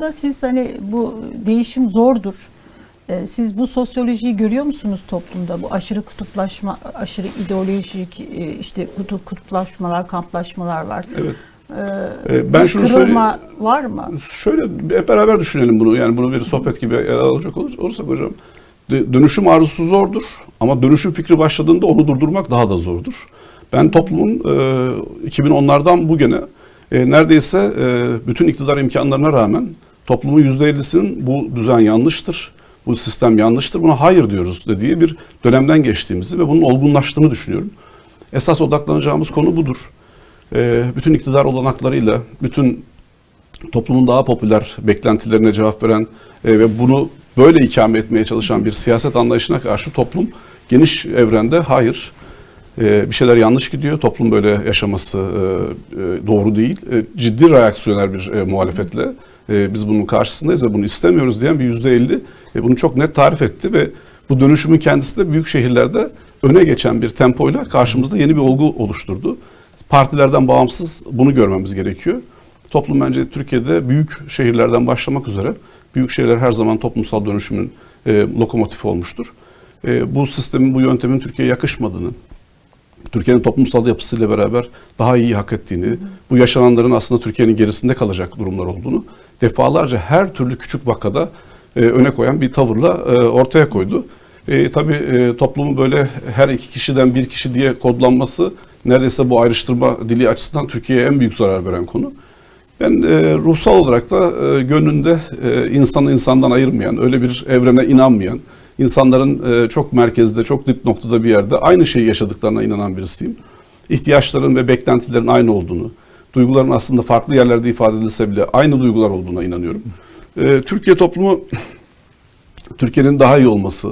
da siz hani bu değişim zordur. Ee, Siz bu sosyolojiyi görüyor musunuz toplumda? Bu aşırı kutuplaşma, aşırı ideolojik e, işte kutup kutuplaşmalar, kamplaşmalar var. Evet. Ee, Ee, ben şunu kırılma var mı? Şöyle hep beraber düşünelim bunu. Yani bunu bir sohbet gibi ele alacak olur- olursak hocam. Dönüşüm arzusu zordur ama dönüşüm fikri başladığında onu durdurmak daha da zordur. Ben toplumun e, 2010'lardan bugüne e, neredeyse e, bütün iktidar imkanlarına rağmen toplumun %50'sinin bu düzen yanlıştır, bu sistem yanlıştır, buna hayır diyoruz dediği bir dönemden geçtiğimizi ve bunun olgunlaştığını düşünüyorum. Esas odaklanacağımız konu budur. E, bütün iktidar olanaklarıyla, bütün toplumun daha popüler beklentilerine cevap veren e, ve bunu böyle ikame etmeye çalışan bir siyaset anlayışına karşı toplum geniş evrende hayır e, bir şeyler yanlış gidiyor. Toplum böyle yaşaması e, e, doğru değil. E, ciddi reaksiyoner bir e, muhalefetle e, biz bunun karşısındayız ve bunu istemiyoruz diyen bir yüzde elli e, bunu çok net tarif etti ve bu dönüşümün kendisi de büyük şehirlerde öne geçen bir tempoyla karşımızda yeni bir olgu oluşturdu. Partilerden bağımsız bunu görmemiz gerekiyor. Toplum bence Türkiye'de büyük şehirlerden başlamak üzere büyük şehirler her zaman toplumsal dönüşümün e, lokomotifi olmuştur. E, bu sistemin, bu yöntemin Türkiye'ye yakışmadığını, Türkiye'nin toplumsal yapısıyla beraber daha iyi hak ettiğini, bu yaşananların aslında Türkiye'nin gerisinde kalacak durumlar olduğunu defalarca her türlü küçük vakada e, öne koyan bir tavırla e, ortaya koydu. E, tabii e, toplumun böyle her iki kişiden bir kişi diye kodlanması neredeyse bu ayrıştırma dili açısından Türkiye'ye en büyük zarar veren konu. Ben e, ruhsal olarak da e, gönlünde e, insanı insandan ayırmayan, öyle bir evrene inanmayan, insanların e, çok merkezde, çok dip noktada bir yerde aynı şeyi yaşadıklarına inanan birisiyim. İhtiyaçların ve beklentilerin aynı olduğunu, duyguların aslında farklı yerlerde ifade edilse bile aynı duygular olduğuna inanıyorum. E, Türkiye toplumu, Türkiye'nin daha iyi olması,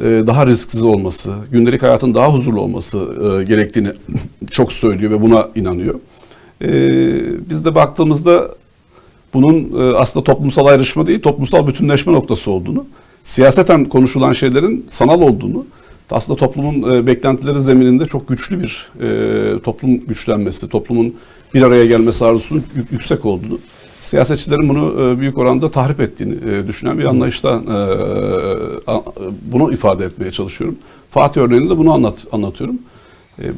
e, daha risksiz olması, gündelik hayatın daha huzurlu olması e, gerektiğini çok söylüyor ve buna inanıyor. Biz de baktığımızda bunun aslında toplumsal ayrışma değil, toplumsal bütünleşme noktası olduğunu, siyaseten konuşulan şeylerin sanal olduğunu, aslında toplumun e, beklentileri zemininde çok güçlü bir e, toplum güçlenmesi, toplumun bir araya gelmesi arzusunun yük- yüksek olduğunu, siyasetçilerin bunu e, büyük oranda tahrip ettiğini düşünen bir anlayışta bunu ifade etmeye çalışıyorum. Fatih örneğinde de bunu anlat, anlatıyorum.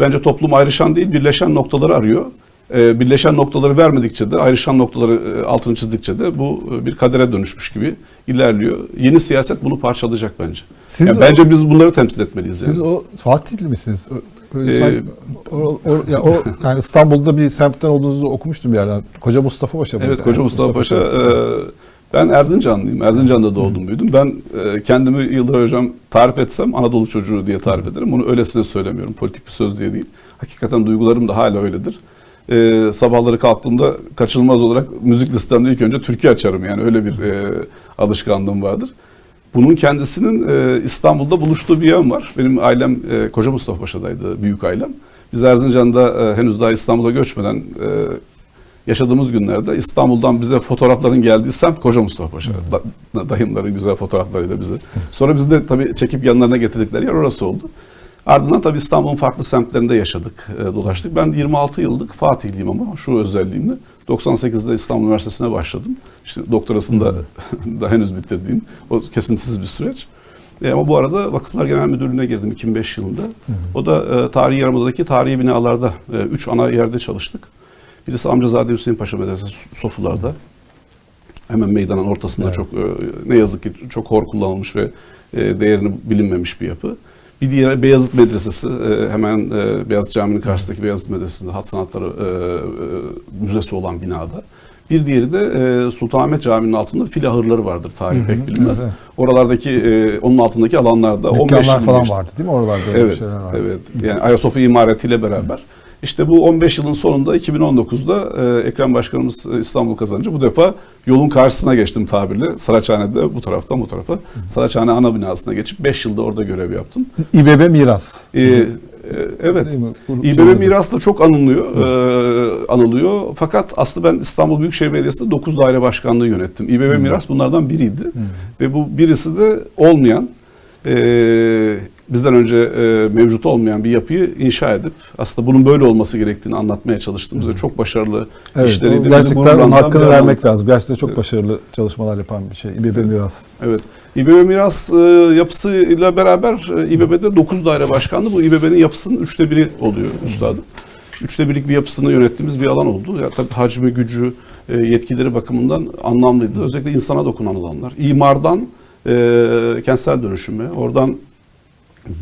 Bence toplum ayrışan değil, birleşen noktaları arıyor. E, Birleşen noktaları vermedikçe de, ayrışan noktaları e, altını çizdikçe de bu e, bir kadere dönüşmüş gibi ilerliyor. Yeni siyaset bunu parçalayacak bence. Siz Yani o- bence biz bunları temsil etmeliyiz. Siz yani. o Fatihli misiniz? Öyle Ee, sanki- o, o- ya o yani İstanbul'da bir semtten olduğunuzu okumuştum bir yerden. Koca Mustafa Paşa? Evet, Koca Mustafa, Paşa. Paşa'sı. e, ben Erzincanlıyım. Erzincan'da doğdum, büyüdüm. Ben e, kendimi Yıldıray Hocam tarif etsem Anadolu çocuğu diye tarif ederim. Bunu öylesine söylemiyorum. Politik bir söz diye değil. Hakikaten duygularım da hala öyledir. E, sabahları kalktığımda kaçınılmaz olarak müzik listemde ilk önce türkü açarım. Yani öyle bir e, alışkanlığım vardır. Bunun kendisinin e, İstanbul'da buluştuğu bir yan var. Benim ailem e, Koca Mustafa Paşa'daydı, büyük ailem. Biz Erzincan'da e, henüz daha İstanbul'a göçmeden e, yaşadığımız günlerde İstanbul'dan bize fotoğrafların geldiği semt Koca Mustafa Paşa. Da, dayımların güzel fotoğraflarıyla bize. Sonra biz de tabii çekip yanlarına getirdikleri yer orası oldu. Ardından tabii İstanbul'un farklı semtlerinde yaşadık, e, dolaştık. Ben 26 yıllık Fatihliyim ama şu özelliğimle 98'de İstanbul Üniversitesi'ne başladım. İşte doktorasını da, da henüz bitirdiğim o kesintisiz bir süreç. E, ama bu arada Vakıflar Genel Müdürlüğü'ne girdim 2005 yılında. O da e, tarihi yarımadadaki tarihi binalarda e, üç ana yerde çalıştık. Birisi Amcazade Hüseyin Paşa Medresesi Sofular'da. Hemen meydanın ortasında Evet. çok e, ne yazık ki çok hor kullanılmış ve e, değerini bilinmemiş bir yapı. Bir diğeri Beyazıt Medresesi, e, hemen e, Beyazıt Camii'nin karşısındaki Beyazıt Medresesi'nde Hat Sanatları e, Müzesi olan binada. Bir diğeri de Sultanahmet Camii'nin altında fil ahırları vardır, tarih pek bilinmez. evet. Oralardaki, onun altındaki alanlarda 15 Dükkanlar yıl falan geçti. vardı değil mi oralarda? Evet, şeyler vardı. evet. Yani Ayasofya imaretiyle beraber. İşte bu 15 yılın sonunda 2019'da e, Ekrem Başkanımız e, İstanbul kazanınca bu defa yolun karşısına geçtim tabirle. Saraçhane'de bu taraftan bu tarafa. Saraçhane ana binasına geçip 5 yılda orada görev yaptım. İBB miras. Ee, Sizin- evet. İBB söyledi. miras da çok anılıyor, e, anılıyor. Fakat aslında ben İstanbul Büyükşehir Belediyesi'nde 9 daire başkanlığı yönettim. İBB miras bunlardan biriydi. Ve bu birisi de olmayan, e, bizden önce e, mevcut olmayan bir yapıyı inşa edip aslında bunun böyle olması gerektiğini anlatmaya çalıştığımız ve çok başarılı Evet, işleriydi. Gerçekten onun hakkını vermek lazım. Gerçekten çok başarılı çalışmalar yapan bir şey. İBB Miras. Evet. İBB Miras e, yapısıyla beraber e, İBB'de 9 daire başkanlığı. Bu İBB'nin yapısının üçte biri oluyor üstadım. Üçte birlik bir yapısını yönettiğimiz bir alan oldu. Ya tabii hacmi, gücü, e, yetkileri bakımından anlamlıydı. Özellikle insana dokunan alanlar. İmardan e, kentsel dönüşüme, oradan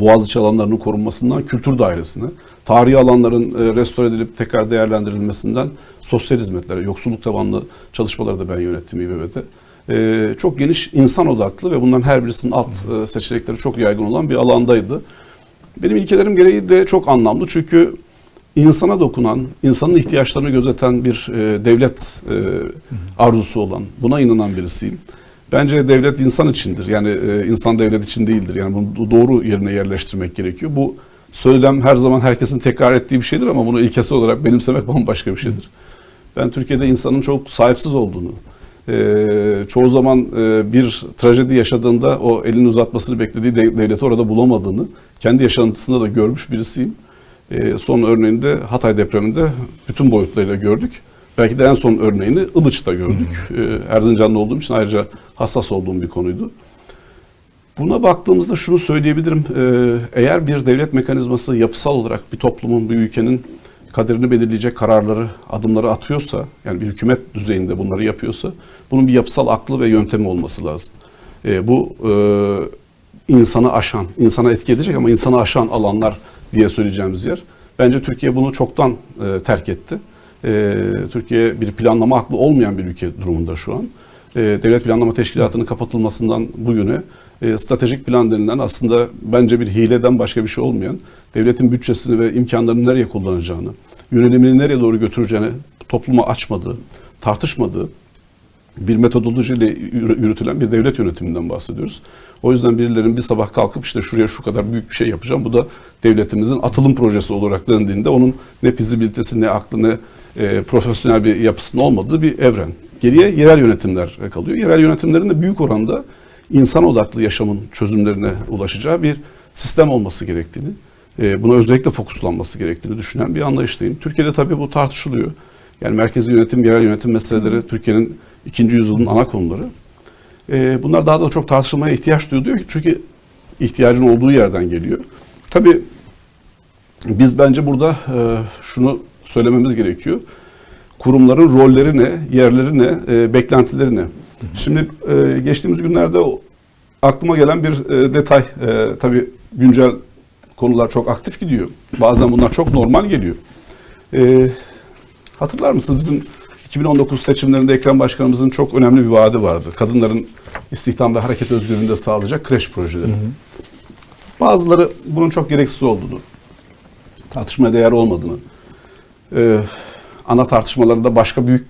Boğaziçi alanlarının korunmasından kültür dairesine, tarihi alanların e, restore edilip tekrar değerlendirilmesinden sosyal hizmetlere, yoksulluk tabanlı çalışmaları da ben yönettim İBB'de. E, çok geniş insan odaklı ve bunların her birisinin alt e, seçenekleri çok yaygın olan bir alandaydı. Benim ilkelerim gereği de çok anlamlı çünkü insana dokunan, insanın ihtiyaçlarını gözeten bir e, devlet e, arzusu olan, buna inanan birisiyim. Bence devlet insan içindir. Yani e, insan devlet için değildir. Yani bunu doğru yerine yerleştirmek gerekiyor. Bu söylem her zaman herkesin tekrar ettiği bir şeydir ama bunu ilkesi olarak benimsemek bambaşka bir şeydir. Ben Türkiye'de insanın çok sahipsiz olduğunu, e, çoğu zaman e, bir trajedi yaşadığında o elini uzatmasını beklediği de- devleti orada bulamadığını kendi yaşantısında da görmüş birisiyim. E, son örneğinde Hatay depreminde bütün boyutlarıyla gördük. Belki de en son örneğini Ilıç'ta gördük. E, Erzincanlı olduğum için ayrıca hassas olduğum bir konuydu. Buna baktığımızda şunu söyleyebilirim. E, eğer bir devlet mekanizması yapısal olarak bir toplumun, bir ülkenin kaderini belirleyecek kararları, adımları atıyorsa, yani bir hükümet düzeyinde bunları yapıyorsa, bunun bir yapısal aklı ve yöntemi olması lazım. E, bu e, insanı aşan, insana etki edecek ama insanı aşan alanlar diye söyleyeceğimiz yer. Bence Türkiye bunu çoktan e, terk etti. E, Türkiye bir planlama aklı olmayan bir ülke durumunda şu an. E, Devlet Planlama Teşkilatı'nın kapatılmasından bugüne e, stratejik plan denilen aslında bence bir hileden başka bir şey olmayan, devletin bütçesini ve imkanlarını nereye kullanacağını, yönelimini nereye doğru götüreceğini topluma açmadığı, tartışmadığı, bir metodolojiyle yürü- yürütülen bir devlet yönetiminden bahsediyoruz. O yüzden birilerinin bir sabah kalkıp işte şuraya şu kadar büyük bir şey yapacağım. Bu da devletimizin atılım projesi olarak dendiğinde onun ne fizibilitesi ne aklı ne e, profesyonel bir yapısının olmadığı bir evren. Geriye yerel yönetimler kalıyor. Yerel yönetimlerin de büyük oranda insan odaklı yaşamın çözümlerine ulaşacağı bir sistem olması gerektiğini, e, buna özellikle fokuslanması gerektiğini düşünen bir anlayıştayım. Türkiye'de tabii bu tartışılıyor. Yani merkezi yönetim, yerel yönetim meseleleri Türkiye'nin ikinci yüzyılın ana konuları. E, bunlar daha da çok tartışılmaya ihtiyaç duyuluyor çünkü ihtiyacın olduğu yerden geliyor. Tabii biz bence burada e, şunu söylememiz gerekiyor. Kurumların rolleri ne, yerleri ne, e, beklentileri ne? Şimdi e, geçtiğimiz günlerde aklıma gelen bir e, detay. E, tabii güncel konular çok aktif gidiyor. Bazen bunlar çok normal geliyor. E, hatırlar mısınız bizim 2019 seçimlerinde Ekrem Başkanımızın çok önemli bir vaadi vardı. Kadınların istihdam ve hareket özgürlüğünü de sağlayacak kreş projeleri. Bazıları bunun çok gereksiz olduğunu, tartışmaya değer olmadığını, e, ana tartışmalarında başka büyük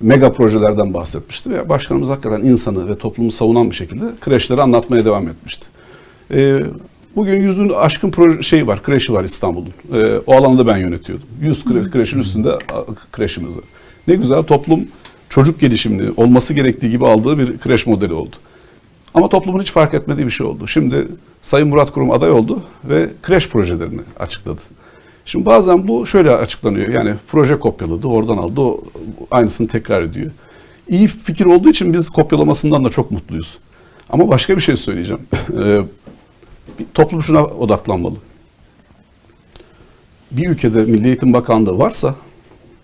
mega projelerden bahsetmişti ve başkanımız hakikaten insanı ve toplumu savunan bir şekilde kreşleri anlatmaya devam etmişti. E, bugün yüzün aşkın proje, şey var, kreşi var İstanbul'un. E, o alanı da ben yönetiyordum. 100 kre, kreşin üstünde kreşimiz var. Ne güzel toplum çocuk gelişimini olması gerektiği gibi aldığı bir kreş modeli oldu. Ama toplumun hiç fark etmediği bir şey oldu. Şimdi Sayın Murat Kurum aday oldu ve kreş projelerini açıkladı. Şimdi bazen bu şöyle açıklanıyor. Yani proje kopyaladı, oradan aldı, o aynısını tekrar ediyor. İyi fikir olduğu için biz kopyalamasından da çok mutluyuz. Ama başka bir şey söyleyeceğim. Ee, toplum şuna odaklanmalı. Bir ülkede Milli Eğitim Bakanlığı varsa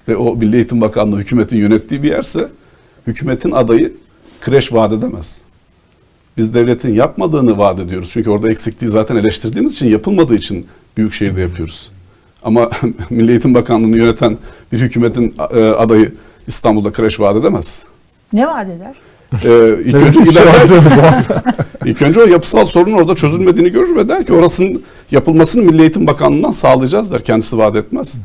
ve o Milli Eğitim Bakanlığı hükümetin yönettiği bir yerse hükümetin adayı kreş vaat edemez. Biz devletin yapmadığını vaat ediyoruz. Çünkü orada eksikliği zaten eleştirdiğimiz için yapılmadığı için Büyükşehir'de yapıyoruz. Ama Milli Eğitim Bakanlığı'nı yöneten bir hükümetin e, adayı İstanbul'da kreş vaat edemez. Ne vaat eder? Ee, ilk, önce zaman. ilk önce o yapısal sorunun orada çözülmediğini görür ve der ki orasının yapılmasını Milli Eğitim Bakanlığı'ndan sağlayacağız der. Kendisi vaat etmez.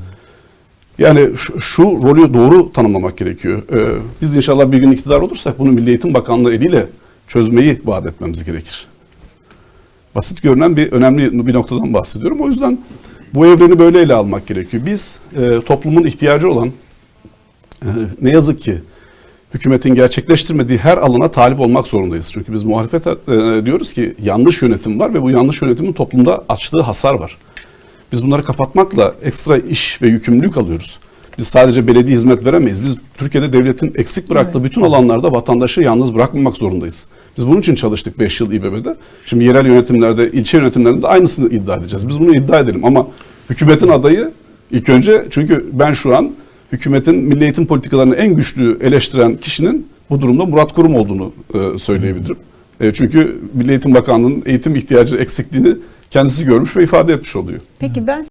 Yani şu, şu rolü doğru tanımlamak gerekiyor. Ee, biz inşallah bir gün iktidar olursak bunu Milli Eğitim Bakanlığı eliyle çözmeyi vaat etmemiz gerekir. Basit görünen bir önemli bir noktadan bahsediyorum. O yüzden bu evreni böyle ele almak gerekiyor. Biz e, toplumun ihtiyacı olan e, ne yazık ki hükümetin gerçekleştirmediği her alana talip olmak zorundayız. Çünkü biz muhalefet e, diyoruz ki yanlış yönetim var ve bu yanlış yönetimin toplumda açtığı hasar var. Biz bunları kapatmakla ekstra iş ve yükümlülük alıyoruz. Biz sadece belediye hizmet veremeyiz. Biz Türkiye'de devletin eksik bıraktığı bütün alanlarda vatandaşı yalnız bırakmamak zorundayız. Biz bunun için çalıştık 5 yıl İBB'de. Şimdi yerel yönetimlerde, ilçe yönetimlerinde aynısını iddia edeceğiz. Biz bunu iddia edelim ama hükümetin adayı ilk önce çünkü ben şu an hükümetin milli eğitim politikalarını en güçlü eleştiren kişinin bu durumda Murat Kurum olduğunu e, söyleyebilirim. E, çünkü Milli Eğitim Bakanlığı'nın eğitim ihtiyacı eksikliğini kendisi görmüş ve ifade etmiş oluyor. Peki ben